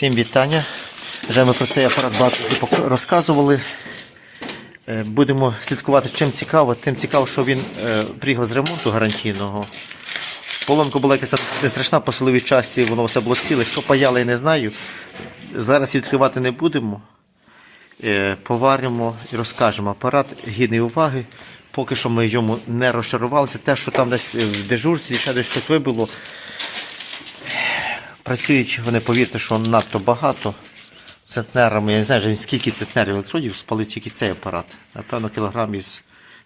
Всім вітання. Вже ми про цей апарат багато розказували. Е, Будемо слідкувати, чим цікаво. Тим цікаво, що він е, приїхав з ремонту гарантійного. Поломка була якась незрачна по силовій часті, воно все було ціле. Що паяло, я не знаю. Зараз відкривати не будемо. Е, Поваримо і розкажемо. Апарат гідний уваги. Поки що ми йому не розчарувалися. Те, що там десь в дежурстві ще десь щось вибило, Працюють вони, повірте, що надто багато центнерами. Я не знаю, скільки центнерів електродів спалив тільки цей апарат. Напевно, кілограм із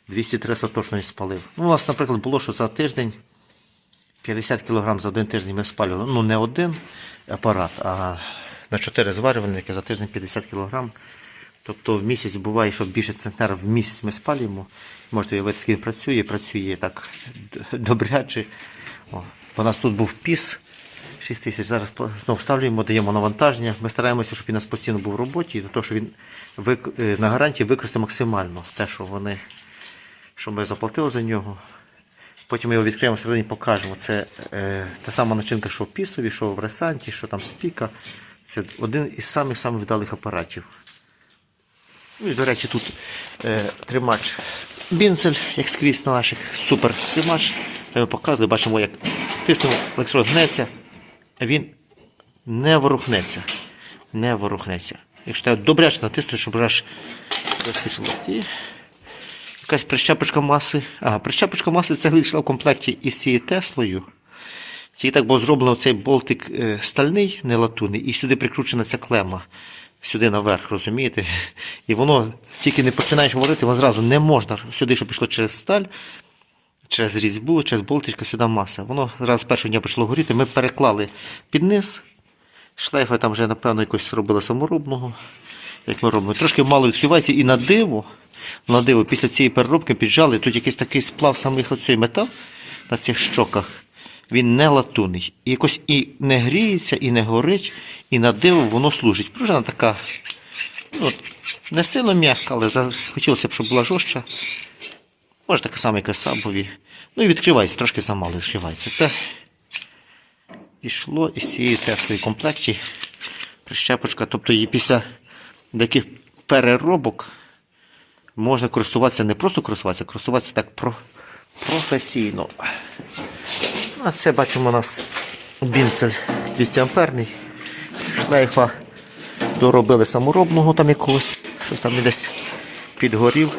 200-300 точно він спалив. Ну, у нас, наприклад, було, що за тиждень 50 кілограм за один тиждень ми спалювали. Ну, не один апарат, а на 4 зварювальники за тиждень 50 кілограм. Тобто в місяць буває, що більше центнер в місяць ми спалюємо. Можете уявити, скільки працює, працює так добряче. О, у нас тут був піс. 6 тисяч. Зараз знову вставлюємо, даємо навантаження. Ми стараємося, щоб він у нас постійно був в роботі, і за те, що він е, на гарантії використає максимально те, що вони, що ми заплатили за нього. Потім ми його відкриємо всередині, покажемо. Це е, та сама начинка, що в пісові, що в ресанті, що там спіка. Це один із самих самих вдалих апаратів. Ну і, до речі, тут е, тримач бінцель, як скрізь на наших супер тримач. Ми показували, бачимо, як тиснемо, електрод гнеться, він не ворухнеться. Не ворухнеться. Якщо треба добряче натиснути, щоб аж. І якась прищепочка маси. Ага, прищепочка маси це йшла в комплекті із цією Теслою. Це так було зроблено цей болтик е, стальний, не латунний, і сюди прикручена ця клема. Сюди наверх, розумієте? І воно тільки не починаєш говорити, воно зразу не можна. Сюди, що пішло через сталь, через різьбу, через болтичка, сюди маса. Воно зразу з першого дня почало горіти. Ми переклали під низ. Шлейфа там вже, напевно, якось робили саморобного. Як ми робимо. Трошки мало відкривається і на диво. На диво, після цієї переробки піджали, тут якийсь такий сплав самих оцей метал на цих щоках. Він не латунний. І якось і не гріється, і не горить, і на диво воно служить. Пружина така, ну, не сильно м'яка, але хотілося б, щоб була жорстча. Може така сама, як і сабові. Ну і відкривається, трошки замало відкривається. Це пішло із цієї тестової комплекті. Прищепочка, тобто її після таких переробок можна користуватися, не просто користуватися, а користуватися так про, професійно. А це бачимо у нас бінцель 200 амперний. Шлейфа доробили саморобного там якогось, щось там десь підгорів.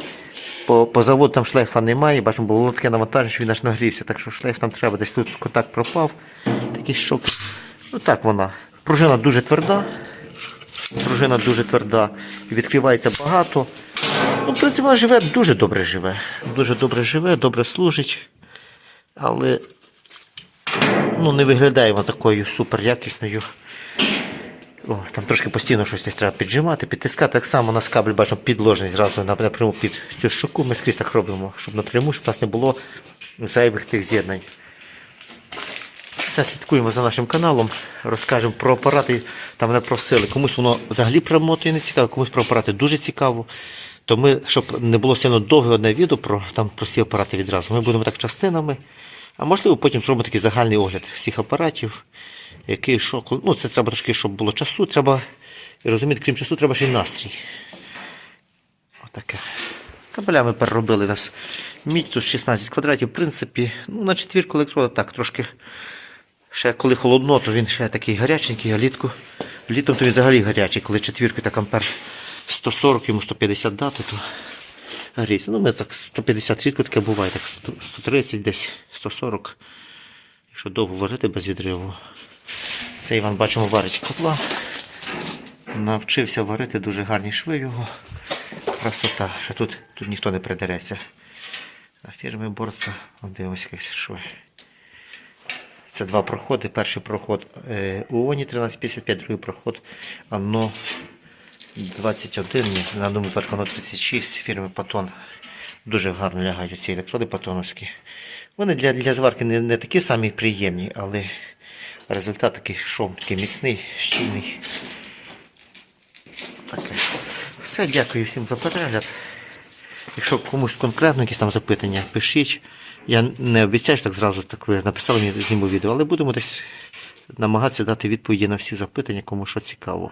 По, по заводу там шлейфа немає, бачимо, було таке навантаження, що він аж нагрівся, так що шлейф нам треба, десь тут контакт пропав. Такий щок. Ну так вона. Пружина дуже тверда. Пружина дуже тверда. Відкривається багато. Ну, в принципі, вона живе, дуже добре живе. Дуже добре живе, добре служить. Але ну, не виглядає вона такою супер якісною. О, там трошки постійно щось треба піджимати, підтискати. Так само у нас кабель бачимо підложений зразу напряму під цю щуку. Ми скрізь так робимо, щоб напряму, щоб у нас не було зайвих тих з'єднань. Все слідкуємо за нашим каналом, розкажемо про апарати. Там мене просили. Комусь воно взагалі про моти не цікаво, комусь про апарати дуже цікаво. То ми, щоб не було сильно довге одне відео про, там, про всі апарати відразу, ми будемо так частинами. А можливо, потім зробимо такий загальний огляд всіх апаратів, який що. Ну, це треба трошки, щоб було часу. Треба і розуміти, крім часу, треба ще й настрій. Отаке. Кабелями переробили нас. Мідь тут 16 квадратів, в принципі, ну, на четвірку електрода так, трошки. Ще коли холодно, то він ще такий гаряченький, а літку. Літом то він взагалі гарячий, коли четвірку так ампер 140, йому 150 дати, то гріється. Ну, ми так 150 рідко таке буває, так 130 десь, 140. Якщо довго варити без відриву. Це Іван бачимо варить котла. Навчився варити дуже гарні шви його. Красота. Ще тут, тут ніхто не придереться. А фірми борца, От дивимось якісь шви. Це два проходи. Перший проход е, УОНі 1355, другий проход АНО 21, на одному випадку АНО 36 фірми Патон. Дуже гарно лягають ці електроди патоновські. Вони для, для зварки не, не такі самі приємні, але результат такий шов, такий міцний, щільний. Таке. Все, дякую всім за перегляд. Якщо комусь конкретно якісь там запитання, пишіть. Я не обіцяю, що так зразу так ви написали мені зніму відео, але будемо десь намагатися дати відповіді на всі запитання, кому що цікаво.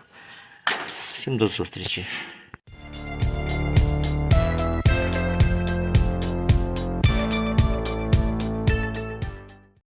Всім до зустрічі.